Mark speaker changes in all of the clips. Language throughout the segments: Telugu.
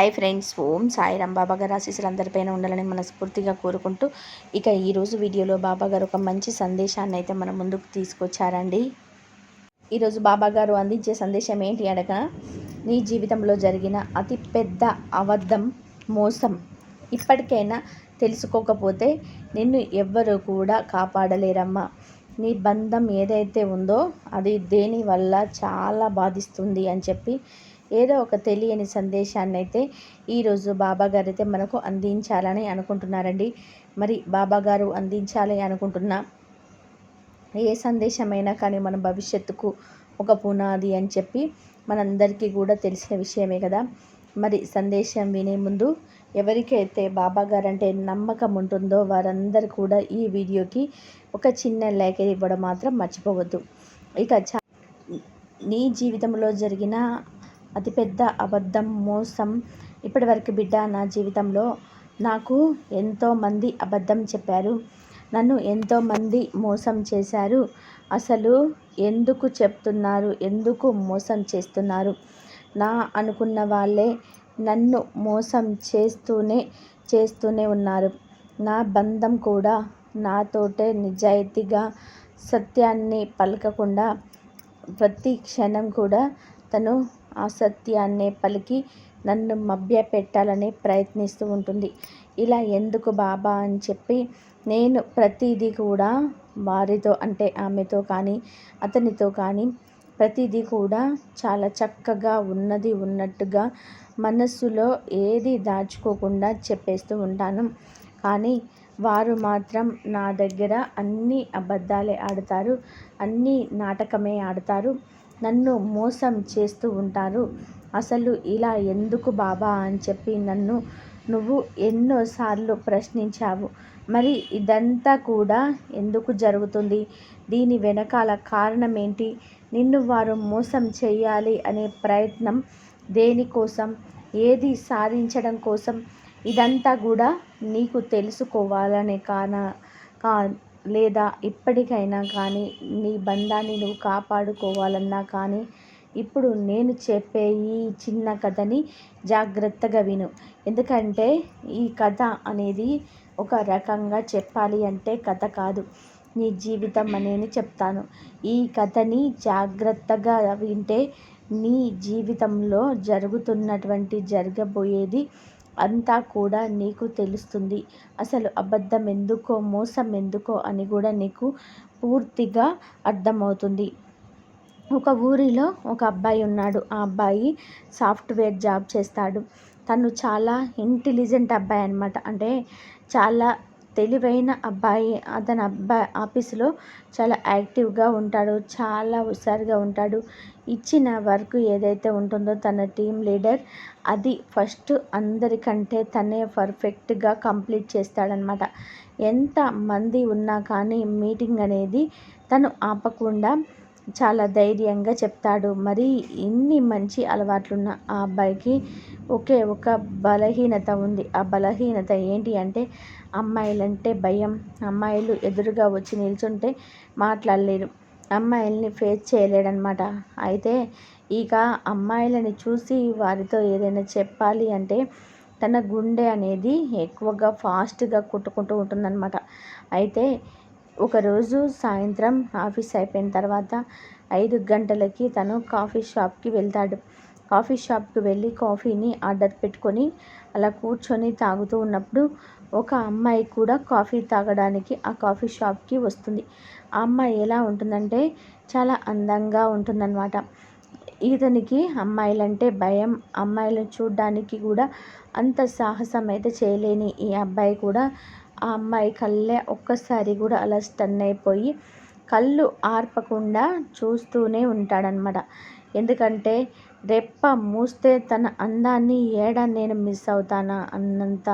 Speaker 1: హాయ్ ఫ్రెండ్స్ ఓం సాయిరాం బాబా గారు ఆశీస్సులు అందరిపైన ఉండాలని మనస్ఫూర్తిగా కోరుకుంటూ ఇక ఈరోజు వీడియోలో బాబా గారు ఒక మంచి సందేశాన్ని అయితే మన ముందుకు తీసుకొచ్చారండి. ఈరోజు బాబా గారు అందించే సందేశం ఏంటి అనగా నీ జీవితంలో జరిగిన అతి పెద్ద అబద్ధం మోసం ఇప్పటికైనా తెలుసుకోకపోతే నిన్ను ఎవ్వరూ కూడా కాపాడలేరమ్మా. నీ బంధం ఏదైతే ఉందో అది దేని వల్ల చాలా బాధిస్తుంది అని చెప్పి ఏదో ఒక తెలియని సందేశాన్ని అయితే ఈరోజు బాబా గారు అయితే మనకు అందించాలని అనుకుంటున్నారండి. మరి బాబా గారు అందించాలి అనుకుంటున్న ఏ సందేశమైనా కానీ మన భవిష్యత్తుకు ఒక పునాది అని చెప్పి మనందరికీ కూడా తెలిసిన విషయమే కదా. మరి సందేశం వినే ముందు ఎవరికైతే బాబా గారు అంటే నమ్మకం ఉంటుందో వారందరూ కూడా ఈ వీడియోకి ఒక చిన్న లైక్ ఇవ్వడం మాత్రం మర్చిపోవద్దు. ఇక చా నీ జీవితంలో జరిగిన అతిపెద్ద అబద్ధం మోసం. ఇప్పటివరకు బిడ్డ నా జీవితంలో నాకు ఎంతోమంది అబద్ధం చెప్పారు. నన్ను ఎంతోమంది మోసం చేశారు. అసలు ఎందుకు చెప్తున్నారు? ఎందుకు మోసం చేస్తున్నారు? నా అనుకున్న వాళ్ళే నన్ను మోసం చేస్తూనే చేస్తూనే ఉన్నారు. నా బంధం కూడా నాతోటే నిజాయితీగా సత్యాన్ని పలకకుండా ప్రతి క్షణం కూడా తను అసత్యాన్నే పలికి నన్ను మభ్యపెట్టాలని ప్రయత్నిస్తూ ఉంటుంది. ఇలా ఎందుకు బాబా అని చెప్పి నేను ప్రతిదీ కూడా వారితో అంటే ఆమెతో కానీ అతనితో కానీ ప్రతిదీ కూడా చాలా చక్కగా ఉన్నది ఉన్నట్టుగా మనస్సులో ఏది దాచుకోకుండా చెప్పేస్తూ ఉంటాను. కానీ వారు మాత్రం నా దగ్గర అన్ని అబద్ధాలే ఆడతారు అన్నీ నాటకమే ఆడతారు. నన్ను మోసం చేస్తూ ఉంటారు. అసలు ఇలా ఎందుకు బాబా అని చెప్పి నన్ను నువ్వు ఎన్నోసార్లు ప్రశ్నించావు. మరి ఇదంతా కూడా ఎందుకు జరుగుతుంది? దీని వెనకాల కారణం ఏంటి నిన్ను వారు మోసం చేయాలి అనే ప్రయత్నం దేనికోసం? ఏది సాధించడం కోసం? ఇదంతా కూడా నీకు తెలుసుకోవాలనే కాన కా లేదా ఇప్పటికైనా కానీ నీ బంధాన్ని నువ్వు కాపాడుకోవాలన్నా కానీ ఇప్పుడు నేను చెప్పే ఈ చిన్న కథని జాగ్రత్తగా విను. ఎందుకంటే ఈ కథ అనేది ఒక రకంగా చెప్పాలి అంటే కథ కాదు. నీ జీవితం అనేది చెప్తాను. ఈ కథని జాగ్రత్తగా వింటే నీ జీవితంలో జరుగుతున్నటువంటి జరగబోయేది అంతా కూడా నీకు తెలుస్తుంది. అసలు అబద్ధం ఎందుకో మోసం ఎందుకో అని కూడా నీకు పూర్తిగా అర్థమవుతుంది. ఒక ఊరిలో ఒక అబ్బాయి ఉన్నాడు. ఆ అబ్బాయి సాఫ్ట్వేర్ జాబ్ చేస్తాడు. తను చాలా ఇంటెలిజెంట్ అబ్బాయి అనమాట అంటే చాలా తెలివైన అబ్బాయి అతని అబ్బాయి ఆఫీసులో చాలా యాక్టివ్గా ఉంటాడు చాలా హుషారుగా ఉంటాడు. ఇచ్చిన వర్క్ ఏదైతే ఉంటుందో తన టీం లీడర్ అది ఫస్ట్ అందరికంటే తనే పర్ఫెక్ట్గా కంప్లీట్ చేస్తాడనమాట ఎంత మంది ఉన్నా కానీ మీటింగ్ అనేది తను ఆపకుండా చాలా ధైర్యంగా చెప్తాడు. మరి ఇన్ని మంచి అలవాట్లున్న ఆ అబ్బాయికి ఒకే ఒక బలహీనత ఉంది. ఆ బలహీనత ఏంటి అంటే అమ్మాయిలంటే భయం. అమ్మాయిలు ఎదురుగా వచ్చి నిల్చుంటే మాట్లాడలేరు. అమ్మాయిల్ని ఫేస్ చేయలేడనమాట అయితే ఇక అమ్మాయిలని చూసి వారితో ఏదైనా చెప్పాలి అంటే తన గుండె అనేది ఎక్కువగా ఫాస్ట్గా కొట్టుకుంటూ ఉంటుందన్నమాట. అయితే ఒకరోజు సాయంత్రం ఆఫీస్ అయిపోయిన తర్వాత ఐదు గంటలకి తను కాఫీ షాప్కి వెళ్తాడు. కాఫీ షాప్కి వెళ్ళి కాఫీని ఆర్డర్ పెట్టుకొని అలా కూర్చొని తాగుతూ ఉన్నప్పుడు ఒక అమ్మాయి కూడా కాఫీ తాగడానికి ఆ కాఫీ షాప్కి వస్తుంది. ఆ అమ్మాయి ఎలా ఉంటుందంటే చాలా అందంగా ఉంటుందన్నమాట. ఇతనికి అమ్మాయిలంటే భయం. అమ్మాయిలను చూడడానికి కూడా అంత సాహసం అయితే చేయలేని ఈ అబ్బాయి కూడా ఆ అమ్మాయి కళ్ళే ఒక్కసారి కూడా అలా స్టన్ అయిపోయి కళ్ళు ఆర్పకుండా చూస్తూనే ఉంటాడనమాట ఎందుకంటే రెప్ప మూస్తే తన అందాన్ని ఏడ నేను మిస్ అవుతానా అన్నంత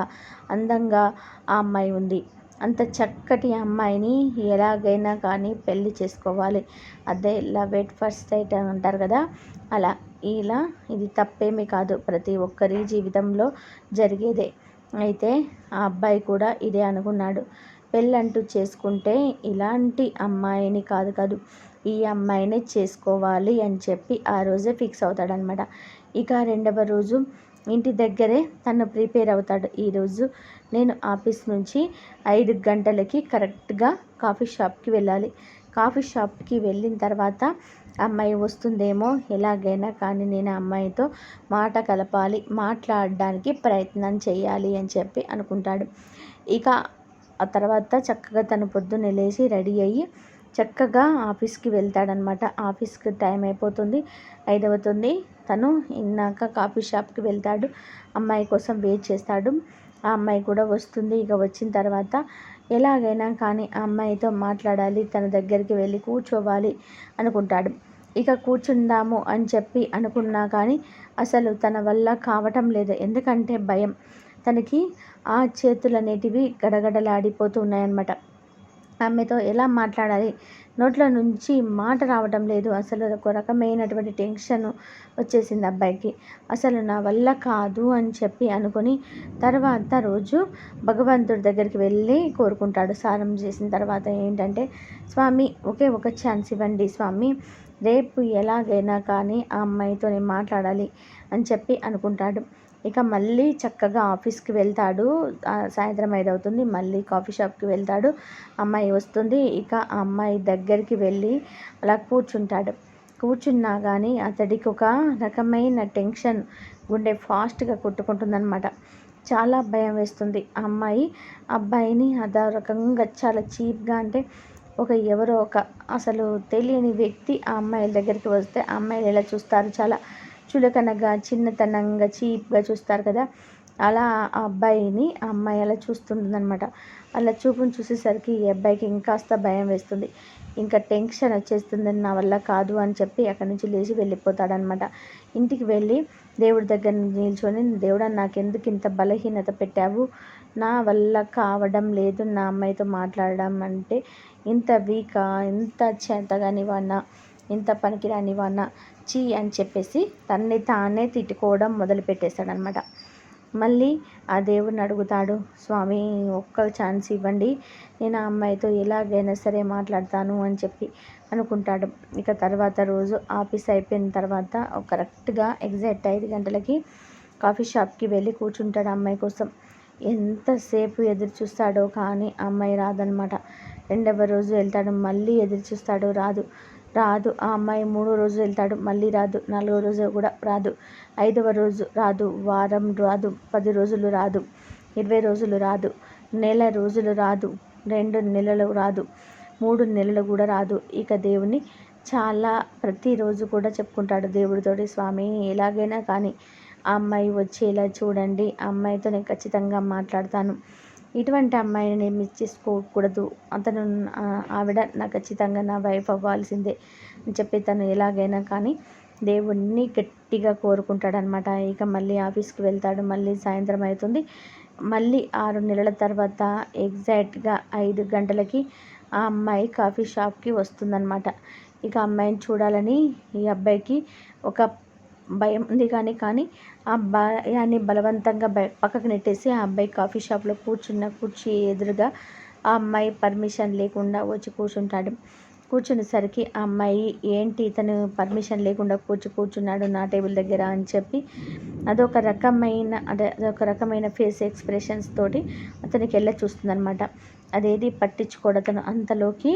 Speaker 1: అందంగా ఆ అమ్మాయి ఉంది. అంత చక్కటి అమ్మాయిని ఎలాగైనా కానీ పెళ్ళి చేసుకోవాలి. అదే లవ్ ఎట్ ఫస్ట్ సైట్ అని అంటారు కదా? అలా ఇలా ఇది తప్పేమీ కాదు. ప్రతి ఒక్కరి జీవితంలో జరిగేదే. అయితే ఆ అబ్బాయి కూడా ఇదే అనుకున్నాడు. పెళ్ళంటూ చేసుకుంటే ఇలాంటి అమ్మాయిని కాదు కాదు ఈ అమ్మాయినే చేసుకోవాలి అని చెప్పి ఆ రోజే ఫిక్స్ అవుతాడనమాట ఇక రెండవ రోజు ఇంటి దగ్గరే తను ప్రిపేర్ అవుతాడు. ఈరోజు నేను ఆఫీస్ నుంచి ఐదు గంటలకి కరెక్ట్గా కాఫీ షాప్కి వెళ్ళాలి. కాఫీ షాప్కి వెళ్ళిన తర్వాత అమ్మాయి వస్తుందేమో ఎలాగైనా కానీ నేను అమ్మాయితో మాట కలపాలి మాట్లాడడానికి ప్రయత్నం చేయాలి అని చెప్పి అనుకుంటాడు. ఇక ఆ తర్వాత చక్కగా తను పొద్దున్నే లేచి రెడీ అయ్యి చక్కగా ఆఫీస్కి వెళ్తాడనమాట ఆఫీస్కి టైం అయిపోతుంది ఐదవుతుంది. తను ఇన్నాక కాఫీ షాప్కి వెళ్తాడు అమ్మాయి కోసం వెయిట్ చేస్తాడు. ఆ అమ్మాయి కూడా వస్తుంది ఇక వచ్చిన తర్వాత ఎలాగైనా కానీ ఆ అమ్మాయితో మాట్లాడాలి తన దగ్గరికి వెళ్ళి కూర్చోవాలి అనుకుంటాడు. ఇక కూర్చుందాము అని చెప్పి అనుకున్నా కానీ అసలు తన వల్ల కావటం లేదు. ఎందుకంటే భయం. తనకి ఆ చేతులనేటివి గడగడలాడిపోతూ ఉన్నాయన్నమాట ఆమెతో ఎలా మాట్లాడాలి? నోట్లో నుంచి మాట రావటం లేదు. అసలు ఒక రకమైనటువంటి టెన్షన్ వచ్చేసింది అబ్బాయికి. అసలు నా వల్ల కాదు అని చెప్పి అనుకొని తర్వాత రోజు భగవంతుడి దగ్గరికి వెళ్ళి కోరుకుంటాడు. సారం చేసిన తర్వాత ఏంటంటే స్వామి ఒకే ఒక ఛాన్స్ ఇవ్వండి స్వామి. రేపు ఎలాగైనా కానీ ఆ అమ్మాయితో నేను మాట్లాడాలి అని చెప్పి అనుకుంటాడు. ఇక మళ్ళీ చక్కగా ఆఫీస్కి వెళ్తాడు. సాయంత్రం ఐదు అవుతుంది మళ్ళీ కాఫీ షాప్కి వెళ్తాడు. అమ్మాయి వస్తుంది. ఇక ఆ అమ్మాయి దగ్గరికి వెళ్ళి అలా కూర్చుంటాడు. కూర్చున్నా కానీ అతడికి ఒక రకమైన టెన్షన్ గుండె ఫాస్ట్గా కొట్టుకుంటుందన్నమాట. చాలా భయం వేస్తుంది. ఆ అమ్మాయి అబ్బాయిని అదో రకంగా చాలా చీప్గా అంటే ఒక ఎవరో ఒక అసలు తెలియని వ్యక్తి ఆ అమ్మాయిల దగ్గరికి వస్తే ఆ అమ్మాయిలు ఎలా చూస్తారు? చాలా చులకనగా చిన్నతనంగా చీప్గా చూస్తారు కదా? అలా ఆ అబ్బాయిని ఆ అమ్మాయి అలా చూస్తుందనమాట అలా చూపును చూసేసరికి ఈ అబ్బాయికి ఇంకాస్త భయం వేస్తుంది. ఇంకా టెన్షన్ వచ్చేస్తుంది నా వల్ల కాదు అని చెప్పి అక్కడి నుంచి లేచి వెళ్ళిపోతాడనమాట ఇంటికి వెళ్ళి దేవుడి దగ్గర నిల్చొని దేవుడా నాకెందుకు ఇంత బలహీనత పెట్టావు? నా వల్ల కావడం లేదు నా అమ్మాయితో మాట్లాడడం అంటే ఇంత వీకా ఇంత చేతగాని వాడినా ఇంత పనికిరాని వాడినా చీ అని చెప్పేసి తన్ని తానే తిట్టుకోవడం మొదలుపెట్టేశాడనమాట మళ్ళీ ఆ దేవుడిని అడుగుతాడు స్వామి ఒక్క ఛాన్స్ ఇవ్వండి నేను ఆ అమ్మాయితో ఎలాగైనా సరే మాట్లాడతాను అని చెప్పి అనుకుంటాడు. ఇక తర్వాత రోజు ఆఫీస్ అయిపోయిన తర్వాత కరెక్ట్గా ఎగ్జాక్ట్ ఐదు గంటలకి కాఫీ షాప్కి వెళ్ళి కూర్చుంటాడు అమ్మాయి కోసం. ఎంతసేపు ఎదురు చూస్తాడో కానీ అమ్మాయి రాదనమాట రెండవ రోజు వెళ్తాడు మళ్ళీ ఎదురు చూస్తాడు రాదు. రాదు ఆ అమ్మాయి మూడో రోజు వెళ్తాడు మళ్ళీ రాదు నాలుగో రోజు కూడా రాదు. ఐదవ రోజు రాదు వారం రాదు పది రోజులు రాదు ఇరవై రోజులు రాదు నెల రోజులు రాదు రెండు నెలలు రాదు మూడు నెలలు కూడా రాదు. ఇక దేవుని చాలా ప్రతిరోజు కూడా చెప్పుకుంటాడు దేవుడితోటి స్వామి ఎలాగైనా కానీ ఆ అమ్మాయి వచ్చేలా చూడండి. ఆ అమ్మాయితో నేను ఖచ్చితంగా మాట్లాడతాను. ఇటువంటి అమ్మాయిని నేను మిస్ చేసుకోకూడదు. అతను ఆవిడ నాకు ఖచ్చితంగా నా వైఫ్ అవ్వాల్సిందే అని చెప్పి తను ఎలాగైనా కానీ దేవుణ్ణి గట్టిగా కోరుకుంటాడనమాట ఇక మళ్ళీ ఆఫీస్కి వెళ్తాడు. మళ్ళీ సాయంత్రం అవుతుంది. మళ్ళీ ఆరు నెలల తర్వాత ఎగ్జాక్ట్గా ఐదు గంటలకి ఆ అమ్మాయి కాఫీ షాప్కి వస్తుందన్నమాట. ఇక అమ్మాయిని చూడాలని ఈ అబ్బాయికి ఒక భయం ఉంది కానీ కానీ ఆ భయాన్ని బలవంతంగా బయ పక్కకు నెట్టేసి ఆ అబ్బాయి కాఫీ షాప్లో కూర్చున్న కూర్చి ఎదురుగా ఆ అమ్మాయి పర్మిషన్ లేకుండా వచ్చి కూర్చుంటాడు. కూర్చునేసరికి ఆ అమ్మాయి ఏంటి ఇతను పర్మిషన్ లేకుండా కూర్చు కూర్చున్నాడు నా టేబుల్ దగ్గర అని చెప్పి అదొక రకమైన అదే అదొక రకమైన ఫేస్ ఎక్స్ప్రెషన్స్ తోటి అతనికి వెళ్ళ చూస్తుందనమాట అదేది పట్టించుకోడు అంతలోకి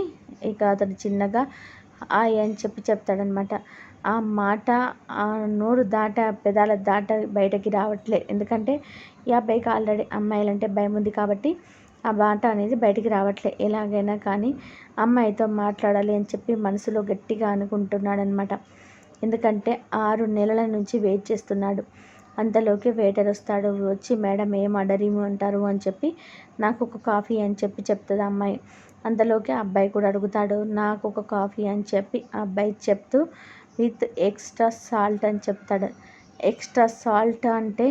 Speaker 1: ఇక అతను చిన్నగా ఆయ్ అని చెప్పి చెప్తాడనమాట ఆ మాట ఆ నోరు దాట పెదాల దాట బయటకి రావట్లే. ఎందుకంటే ఈ అబ్బాయికి ఆల్రెడీ అమ్మాయిలంటే భయం ఉంది కాబట్టి ఆ మాట అనేది బయటికి రావట్లే. ఎలాగైనా కానీ అమ్మాయితో మాట్లాడాలి అని చెప్పి మనసులో గట్టిగా అనుకుంటున్నాడనమాట ఎందుకంటే ఆరు నెలల నుంచి వెయిట్ చేస్తున్నాడు. అంతలోకి వెయిటర్ వస్తాడు వచ్చి మేడం ఏం ఆర్డర్ ఇమ్మంటారు అని చెప్పి నాకు ఒక కాఫీ అని చెప్పి చెప్తుంది అమ్మాయి. అంతలోకి అబ్బాయి కూడా అడుగుతాడు నాకు ఒక కాఫీ అని చెప్పి. ఆ అబ్బాయి చెప్తూ విత్ ఎక్స్ట్రా సాల్ట్ అని చెప్తాడు. ఎక్స్ట్రా సాల్ట్ అంటే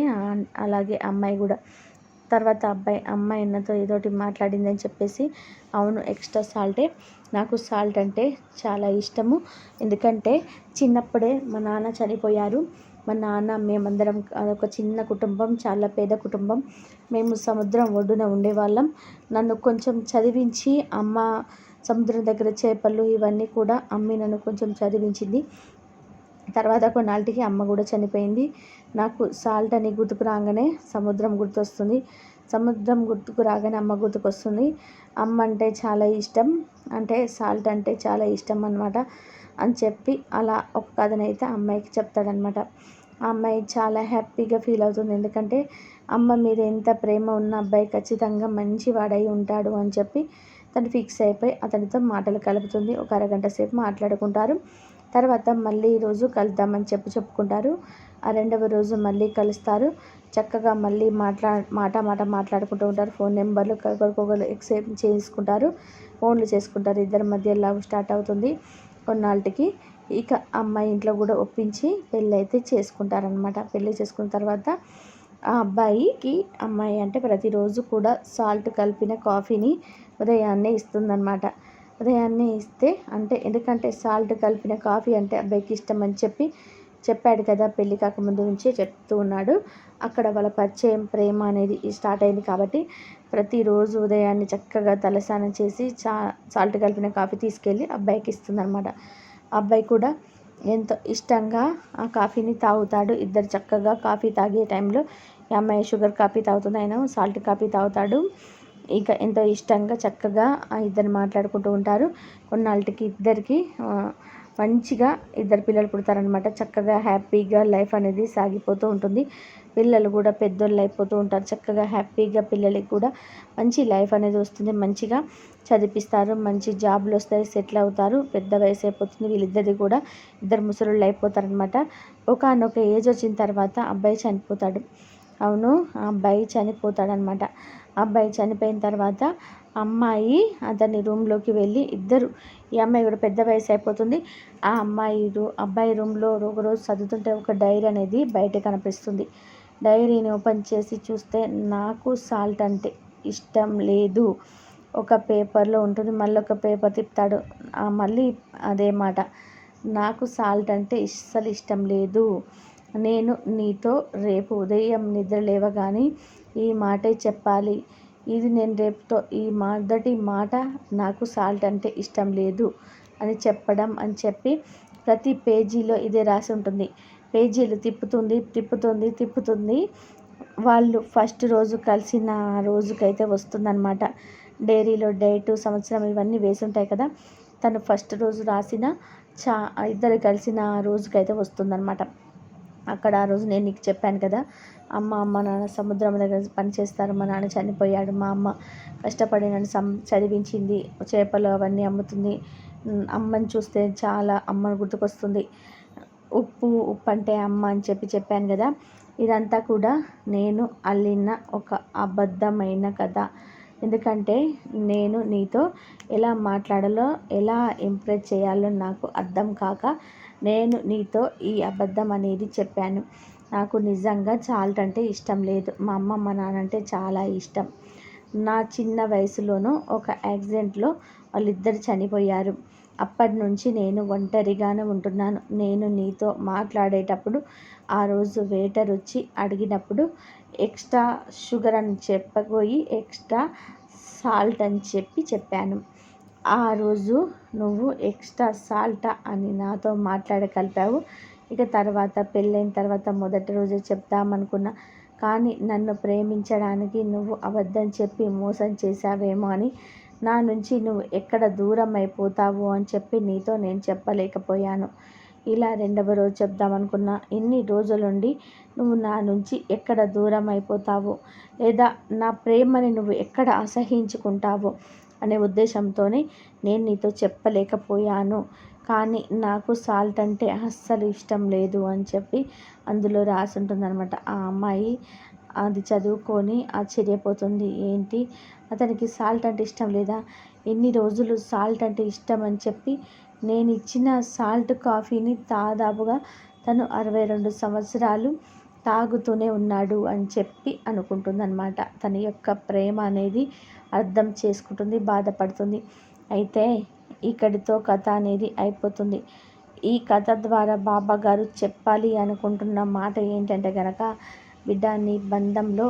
Speaker 1: అలాగే అమ్మాయి కూడా. తర్వాత అబ్బాయి అమ్మాయి అన్నతో ఏదోటి మాట్లాడిందని చెప్పేసి అవును ఎక్స్ట్రా సాల్టే. నాకు సాల్ట్ అంటే చాలా ఇష్టము. ఎందుకంటే చిన్నప్పుడే మా నాన్న చనిపోయారు. మా నాన్న మేమందరం అదొక చిన్న కుటుంబం చాలా పేద కుటుంబం. మేము సముద్రం ఒడ్డున ఉండేవాళ్ళం. నన్ను కొంచెం చదివించి అమ్మ సముద్రం దగ్గర చేపలు ఇవన్నీ కూడా అమ్మి నన్ను కొంచెం చదివించింది. తర్వాత కొన్నాళ్ళకి అమ్మ కూడా చనిపోయింది. నాకు సాల్ట్ అని గుర్తుకు రాగానే సముద్రం గుర్తొస్తుంది. సముద్రం గుర్తుకు రాగానే అమ్మ గుర్తుకొస్తుంది. అమ్మ అంటే చాలా ఇష్టం. అంటే సాల్ట్ అంటే చాలా ఇష్టం అనమాట అని చెప్పి అలా ఒక కథనైతే అమ్మాయికి చెప్తాడనమాట ఆ అమ్మాయి చాలా హ్యాపీగా ఫీల్ అవుతుంది. ఎందుకంటే అమ్మ మీద ఎంత ప్రేమ ఉన్న అబ్బాయి ఖచ్చితంగా మంచివాడై ఉంటాడు అని చెప్పి తను ఫిక్స్ అయిపోయి అతనితో మాటలు కలుపుతుంది. ఒక అరగంట సేపు మాట్లాడుకుంటారు. తర్వాత మళ్ళీ రోజు కలుద్దామని చెప్పి చెప్పుకుంటారు. ఆ రెండవ రోజు మళ్ళీ కలుస్తారు. చక్కగా మళ్ళీ మాట్లా మాట మాట మాట్లాడుకుంటూ ఉంటారు. ఫోన్ నెంబర్లు ఒకరికొకరు ఎక్సేప్ చేసుకుంటారు. ఫోన్లు చేసుకుంటారు. ఇద్దరి మధ్య లవ్ స్టార్ట్ అవుతుంది. కొన్నాళ్ళకి ఇక అమ్మాయి ఇంట్లో కూడా ఒప్పించి పెళ్ళి అయితే చేసుకుంటారనమాట పెళ్ళి చేసుకున్న తర్వాత ఆ అబ్బాయికి అమ్మాయి అంటే ప్రతిరోజు కూడా సాల్ట్ కలిపిన కాఫీని ఉదయాన్నే ఇస్తుందన్నమాట. ఉదయాన్నే ఇస్తే అంటే ఎందుకంటే సాల్ట్ కలిపిన కాఫీ అంటే అబ్బాయికి ఇష్టం అని చెప్పి చెప్పాడు కదా పెళ్ళి కాకముందు నుంచే చెప్తూ ఉన్నాడు. అక్కడ వాళ్ళ పరిచయం ప్రేమ అనేది స్టార్ట్ అయింది కాబట్టి ప్రతిరోజు ఉదయాన్నే చక్కగా తలస్నానం చేసి చా సాల్ట్ కలిపిన కాఫీ తీసుకెళ్ళి అబ్బాయికి ఇస్తుందన్నమాట. అబ్బాయి కూడా ఎంతో ఇష్టంగా ఆ కాఫీని తాగుతాడు. ఇద్దరు చక్కగా కాఫీ తాగే టైంలో ఈ అమ్మాయి షుగర్ కాఫీ తాగుతుంది ఆయన సాల్ట్ కాఫీ తాగుతాడు. ఇంకా ఎంతో ఇష్టంగా చక్కగా ఆ ఇద్దరు మాట్లాడుకుంటూ ఉంటారు. కొన్నాళ్ళకి ఇద్దరికి మంచిగా ఇద్దరు పిల్లలు పుడతారనమాట చక్కగా హ్యాపీగా లైఫ్ అనేది సాగిపోతూ ఉంటుంది. పిల్లలు కూడా పెద్దోళ్ళు అయిపోతూ ఉంటారు. చక్కగా హ్యాపీగా పిల్లలకి కూడా మంచి లైఫ్ అనేది వస్తుంది. మంచిగా చదివిస్తారు మంచి జాబ్లు వస్తాయి. సెటిల్ అవుతారు. పెద్ద వయసు అయిపోతుంది. వీళ్ళిద్దరిది కూడా ఇద్దరు ముసలుళ్ళు అయిపోతారనమాట ఒకనొక ఏజ్ వచ్చిన తర్వాత అబ్బాయి చనిపోతాడు. అవును ఆ అబ్బాయి చనిపోతాడనమాట. అబ్బాయి చనిపోయిన తర్వాత అమ్మాయి అతని రూమ్లోకి వెళ్ళి ఇద్దరు ఈ అమ్మాయి కూడా పెద్ద వయసు అయిపోతుంది. ఆ అమ్మాయి అబ్బాయి రూమ్లో ఒకరోజు చదువుతుంటే ఒక డైరీ అనేది బయట కనిపిస్తుంది. డైరీని ఓపెన్ చేసి చూస్తే నాకు సాల్ట్ అంటే ఇష్టం లేదు. ఒక పేపర్లో ఉంటుంది మళ్ళీ ఒక పేపర్ తిప్పుతాడు. మళ్ళీ అదే మాట నాకు సాల్ట్ అంటే అస్సలు ఇష్టం లేదు. నేను నీతో రేపు ఉదయం నిద్ర లేవగానే ఈ మాటే చెప్పాలి. ఇది నేను రేపుతో ఈ మొదటి మాట నాకు సాల్ట్ అంటే ఇష్టం లేదు అని చెప్పడం అని చెప్పి ప్రతి పేజీలో ఇదే రాసి ఉంటుంది. పేజీలు తిప్పుతుంది తిప్పుతుంది తిప్పుతుంది. వాళ్ళు ఫస్ట్ రోజు కలిసిన రోజుకైతే వస్తుందన్నమాట. డైరీలో డేటు సంవత్సరం ఇవన్నీ వేసి ఉంటాయి కదా. తను ఫస్ట్ రోజు రాసిన చా ఇద్దరు కలిసిన రోజుకైతే వస్తుందన్నమాట. అక్కడ ఆ రోజు నేను నీకు చెప్పాను కదా అమ్మ అమ్మ నాన్న సముద్రం దగ్గర పనిచేస్తారు మా నాన్న చనిపోయాడు మా అమ్మ కష్టపడి నన్ను సం చదివించింది చేపలు అవన్నీ అమ్ముతుంది. అమ్మని చూస్తే చాలా అమ్మను గుర్తుకొస్తుంది. ఉప్పు ఉప్పు అంటే అమ్మ అని చెప్పి చెప్పాను కదా ఇదంతా కూడా నేను అల్లిన ఒక అబద్ధమైన కథ. ఎందుకంటే నేను నీతో ఎలా మాట్లాడాలో ఎలా ఇంప్రెస్ చేయాలో నాకు అర్థం కాక నేను నీతో ఈ అబద్ధం అనేది చెప్పాను. నాకు నిజంగా చాల్ట్ అంటే ఇష్టం లేదు. మా అమ్మ మా నాన్న అంటే చాలా ఇష్టం. నా చిన్న వయసులోనూ ఒక యాక్సిడెంట్లో వాళ్ళిద్దరు చనిపోయారు. అప్పటి నుంచి నేను ఒంటరిగానే ఉంటున్నాను. నేను నీతో మాట్లాడేటప్పుడు ఆ రోజు వేటర్ వచ్చి అడిగినప్పుడు ఎక్స్ట్రా షుగర్ అని చెప్పబోయి ఎక్స్ట్రా సాల్ట్ అని చెప్పి చెప్పాను. ఆ రోజు నువ్వు ఎక్స్ట్రా సాల్టా అని నాతో మాట్లాడ కలిపావు ఇక తర్వాత పెళ్ళైన తర్వాత మొదటి రోజే చెప్తామనుకున్నా కానీ నన్ను ప్రేమించడానికి నువ్వు అబద్ధం చెప్పి మోసం చేశావేమో అని. నా నుంచి నువ్వు ఎక్కడ దూరం అయిపోతావు అని చెప్పి నీతో నేను చెప్పలేకపోయాను. ఇలా రెండవ రోజు చెప్దామనుకున్నా. ఇన్ని రోజులుండి నువ్వు నా నుంచి ఎక్కడ దూరం అయిపోతావు? లేదా నా ప్రేమని నువ్వు ఎక్కడ అసహించుకుంటావు? అనే ఉద్దేశంతోనే నేను నీతో చెప్పలేకపోయాను. కానీ నాకు సాల్ట్ అంటే అస్సలు ఇష్టం లేదు అని చెప్పి అందులో రాసి ఉంటుందన్నమాట ఆ అమ్మాయి అది చదువుకొని ఆశ్చర్యపోతుంది. ఏంటి? అతనికి సాల్ట్ అంటే ఇష్టం లేదా? ఎన్ని రోజులు సాల్ట్ అంటే ఇష్టం అని చెప్పి నేను ఇచ్చిన సాల్ట్ కాఫీని దాదాపుగా తను అరవై రెండు సంవత్సరాలు తాగుతూనే ఉన్నాడు అని చెప్పి అనుకుంటుందన్నమాట. తన యొక్క ప్రేమ అనేది అర్థం చేసుకుంటుంది బాధపడుతుంది. అయితే ఇక్కడితో కథ అనేది అయిపోతుంది. ఈ కథ ద్వారా బాబా గారు చెప్పాలి అనుకుంటున్న మాట ఏంటంటే కనుక బిడ్డ నీ బంధంలో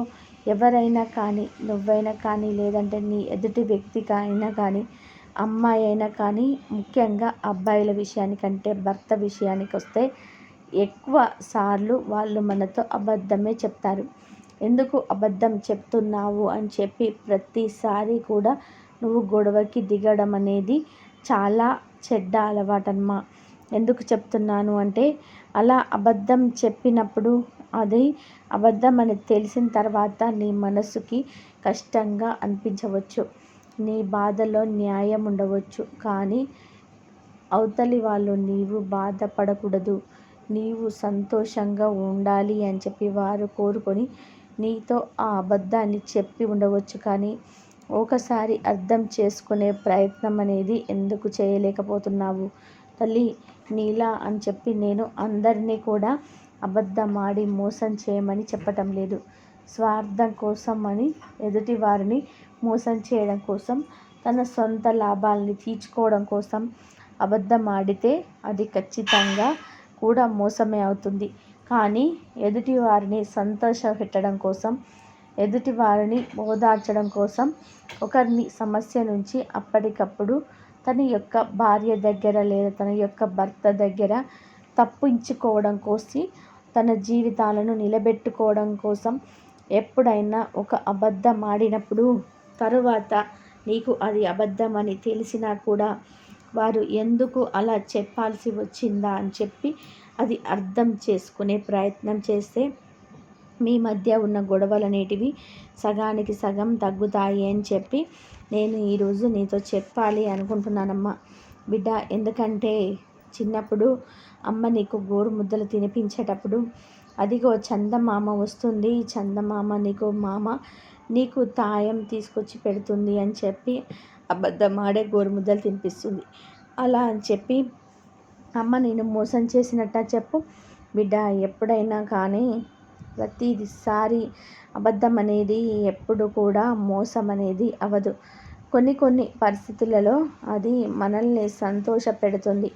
Speaker 1: ఎవరైనా కానీ నువ్వైనా కానీ లేదంటే నీ ఎదుటి వ్యక్తికి అయినా కానీ అమ్మాయి అయినా కానీ ముఖ్యంగా అబ్బాయిల విషయానికంటే భర్త విషయానికి వస్తే ఎక్కువ సార్లు వాళ్ళు మనతో అబద్ధమే చెప్తారు. ఎందుకు అబద్ధం చెప్తున్నావు అని చెప్పి ప్రతిసారి కూడా నువ్వు గొడవకి దిగడం అనేది చాలా చెడ్డ అలవాటమ్మా. ఎందుకు చెప్తున్నాను అంటే అలా అబద్ధం చెప్పినప్పుడు అది అబద్ధం అని తెలిసిన తర్వాత నీ మనసుకి కష్టంగా అనిపించవచ్చు. నీ బాధలో న్యాయం ఉండవచ్చు. కానీ అవతలి వాళ్ళు నీవు బాధపడకూడదు. నీవు సంతోషంగా ఉండాలి అని చెప్పి వారు కోరుకొని నీతో ఆ అబద్ధాన్ని చెప్పి ఉండవచ్చు కానీ ఒకసారి అర్థం చేసుకునే ప్రయత్నం అనేది ఎందుకు చేయలేకపోతున్నావు? తల్లి నీలా అని చెప్పి నేను అందరినీ కూడా అబద్ధమాడి మోసం చేయమని చెప్పటం లేదు. స్వార్థం కోసం అని ఎదుటి వారిని మోసం చేయడం కోసం తన సొంత లాభాలని తీర్చుకోవడం కోసం అబద్ధం ఆడితే అది ఖచ్చితంగా కూడా మోసమే అవుతుంది. కానీ ఎదుటి వారిని సంతోష పెట్టడం కోసం ఎదుటి వారిని ఓదార్చడం కోసం ఒకరిని సమస్య నుంచి అప్పటికప్పుడు తన యొక్క భార్య దగ్గర లేదా తన యొక్క భర్త దగ్గర తప్పించుకోవడం కోసం తన జీవితాలను నిలబెట్టుకోవడం కోసం ఎప్పుడైనా ఒక అబద్ధం ఆడినప్పుడు తరువాత నీకు అది అబద్ధం అని తెలిసినా కూడా వారు ఎందుకు అలా చెప్పాల్సి వచ్చిందా అని చెప్పి అది అర్థం చేసుకునే ప్రయత్నం చేస్తే మీ మధ్య ఉన్న గొడవలు అనేటివి సగానికి సగం తగ్గుతాయి అని చెప్పి నేను ఈరోజు నీతో చెప్పాలి అనుకుంటున్నానమ్మా. బిడ్డ ఎందుకంటే చిన్నప్పుడు అమ్మ నీకు గోరు ముద్దలు తినిపించేటప్పుడు అదిగో చందమామ వస్తుంది చందమామ నీకు మామ నీకు తాయం తీసుకొచ్చి పెడుతుంది అని చెప్పి అబద్ధం ఆడే గోరుముద్దలు తినిపిస్తుంది. అలా అని చెప్పి అమ్మ నేను మోసం చేసినట్ట చెప్పు. బిడ్డ ఎప్పుడైనా కానీ ప్రతిసారి అబద్ధం అనేది ఎప్పుడు కూడా మోసం అనేది అవ్వదు కొన్ని కొన్ని పరిస్థితులలో అది మనల్ని సంతోష పెడుతుంది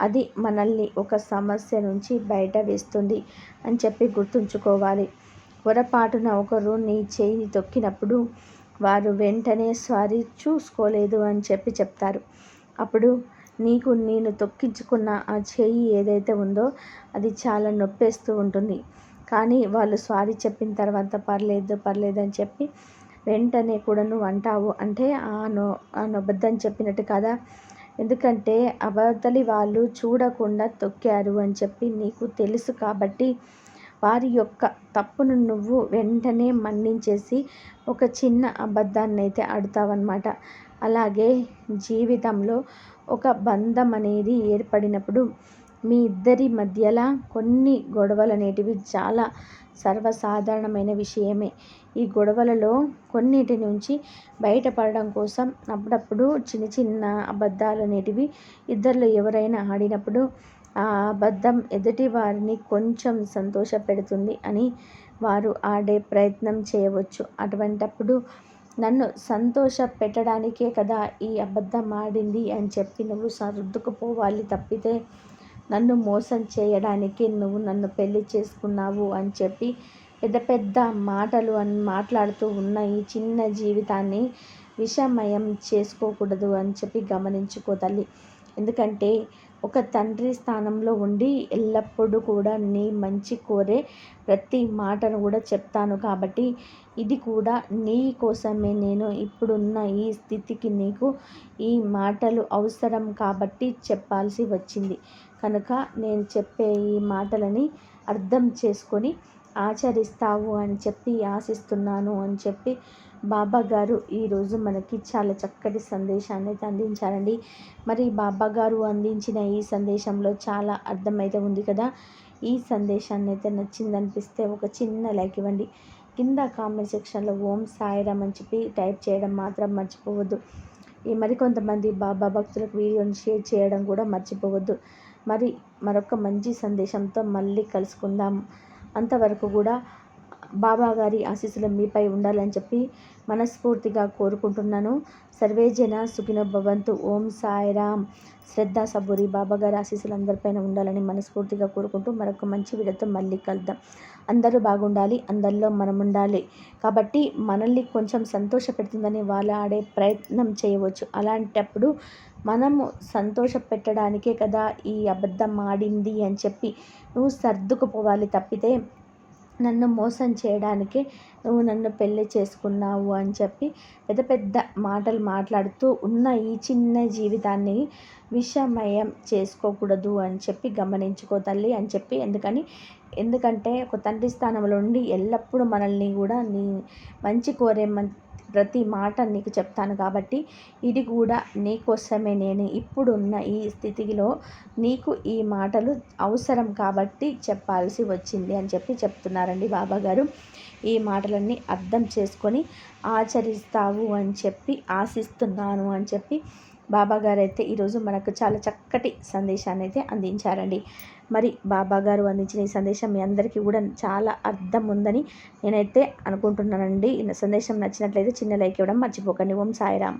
Speaker 1: అది మనల్ని ఒక సమస్య నుంచి బయట వేస్తుంది అని చెప్పి గుర్తుంచుకోవాలి. పొరపాటున ఒకరు నీ చేయి తొక్కినప్పుడు వారు వెంటనే సారీ చూసుకోలేదు అని చెప్పి చెప్తారు. అప్పుడు నీకు నేను తొక్కించుకున్న ఆ చేయి ఏదైతే ఉందో అది చాలా నొప్పేస్తూ ఉంటుంది. కానీ వాళ్ళు సారీ చెప్పిన తర్వాత పర్లేదు పర్లేదు అని చెప్పి వెంటనే కూడా నువ్వు అంటావు. అంటే ఆ నొ ఆ నొబద్దని చెప్పినట్టు కదా. ఎందుకంటే అవతలి వాళ్ళు చూడకుండా తొక్కారు అని చెప్పి నీకు తెలుసు కాబట్టి వారి యొక్క తప్పును నువ్వు వెంటనే మన్నించేసి ఒక చిన్న అబద్ధాన్ని అయితే ఆడుతావన్నమాట. అలాగే జీవితంలో ఒక బంధం అనేది ఏర్పడినప్పుడు మీ ఇద్దరి మధ్యలో కొన్ని గొడవలు అనేటివి చాలా సర్వసాధారణమైన విషయమే. ఈ గొడవలలో కొన్నిటి నుంచి బయటపడడం కోసం అప్పుడప్పుడు చిన్న చిన్న అబద్ధాలు అనేటివి ఇద్దరిలో ఎవరైనా ఆడినప్పుడు ఆ అబద్ధం ఎదుటి వారిని కొంచెం సంతోషపెడుతుంది అని వారు ఆడే ప్రయత్నం చేయవచ్చు. అటువంటప్పుడు నన్ను సంతోష పెట్టడానికే కదా ఈ అబద్ధం ఆడింది అని చెప్పి నువ్వు సర్దుకుపోవాలి తప్పితే నన్ను మోసం చేయడానికి నువ్వు నన్ను పెళ్ళి చేసుకున్నావు అని చెప్పి పెద్ద పెద్ద మాటలు అని మాట్లాడుతూ ఉన్న ఈ చిన్న జీవితాన్ని విషమయం చేసుకోకూడదు అని చెప్పి గమనించుకో తల్లి. ఎందుకంటే ఒక తండ్రి స్థానంలో ఉండి ఎల్లప్పుడూ కూడా నీ మంచి కోరే ప్రతి మాటను కూడా చెప్తాను కాబట్టి ఇది కూడా నీ కోసమే. నేను ఇప్పుడున్న ఈ స్థితికి నీకు ఈ మాటలు అవసరం కాబట్టి చెప్పాల్సి వచ్చింది. కనుక నేను చెప్పే ఈ మాటలని అర్థం చేసుకొని ఆచరిస్తావు అని చెప్పి ఆశిస్తున్నాను అని చెప్పి బాబా గారు ఈరోజు మనకి చాలా చక్కటి సందేశాన్ని అయితే అందించారండి. మరి బాబా గారు అందించిన ఈ సందేశంలో చాలా అర్థమైతే ఉంది కదా? ఈ సందేశాన్ని అయితే నచ్చిందనిపిస్తే ఒక చిన్న లైక్ ఇవ్వండి. కింద కామెంట్ సెక్షన్లో ఓం సాయిరామ్ అని చెప్పి టైప్ చేయడం మాత్రం మర్చిపోవద్దు. ఈ మరికొంతమంది బాబా భక్తులకు వీడియోని షేర్ చేయడం కూడా మర్చిపోవద్దు. మరి మరొక మంచి సందేశంతో మళ్ళీ కలుసుకుందాం. అంతవరకు కూడా బాబా గారి ఆశీస్సులు మీపై ఉండాలని చెప్పి మనస్ఫూర్తిగా కోరుకుంటున్నాను. సర్వేజన సుఖిన భవంతు. ఓం సాయిరామ్. శ్రద్ధ సబూరి బాబా గారి ఆశీస్సులు అందరిపైన ఉండాలని మనస్ఫూర్తిగా కోరుకుంటూ మరొక మంచి విడతో మళ్ళీ కలుద్దాం. అందరూ బాగుండాలి అందరిలో మనం ఉండాలి కాబట్టి మనల్ని కొంచెం సంతోష పెడుతుందని వాళ్ళు ఆడే ప్రయత్నం చేయవచ్చు. అలాంటప్పుడు మనము సంతోష పెట్టడానికే కదా ఈ అబద్ధం ఆడింది అని చెప్పి నువ్వు సర్దుకుపోవాలి తప్పితే నన్ను మోసం చేయడానికి నువ్వు నన్ను పెళ్ళి చేసుకున్నావు అని చెప్పి పెద్ద పెద్ద మాటలు మాట్లాడుతూ ఉన్న ఈ చిన్న జీవితాన్ని విషమయం చేసుకోకూడదు అని చెప్పి గమనించుకో తల్లి అని చెప్పి ఎందుకని? ఎందుకంటే ఒక తండ్రి స్థానంలో ఉండి ఎల్లప్పుడూ మనల్ని కూడా నీ మంచి కోరే ప్రతి మాట నీకు చెప్తాను కాబట్టి ఇది కూడా నీకోసమే నేను ఇప్పుడున్న ఈ స్థితిలో నీకు ఈ మాటలు అవసరం కాబట్టి చెప్పాల్సి వచ్చింది అని చెప్పి చెప్తున్నారండి బాబాగారు. ఈ మాటలన్నీ అర్థం చేసుకొని ఆచరిస్తావు అని చెప్పి ఆశిస్తున్నాను అని చెప్పి బాబాగారు అయితే ఈరోజు మనకు చాలా చక్కటి సందేశాన్ని అయితే అందించారండి. మరి బాబా గారు అందించిన ఈ సందేశం మీ అందరికీ కూడా చాలా అర్థం ఉందని నేనైతే అనుకుంటున్నానండి. సందేశం నచ్చినట్లయితే చిన్న లైక్ ఇవ్వడం మర్చిపోకండి. ఓం సాయిరామ్.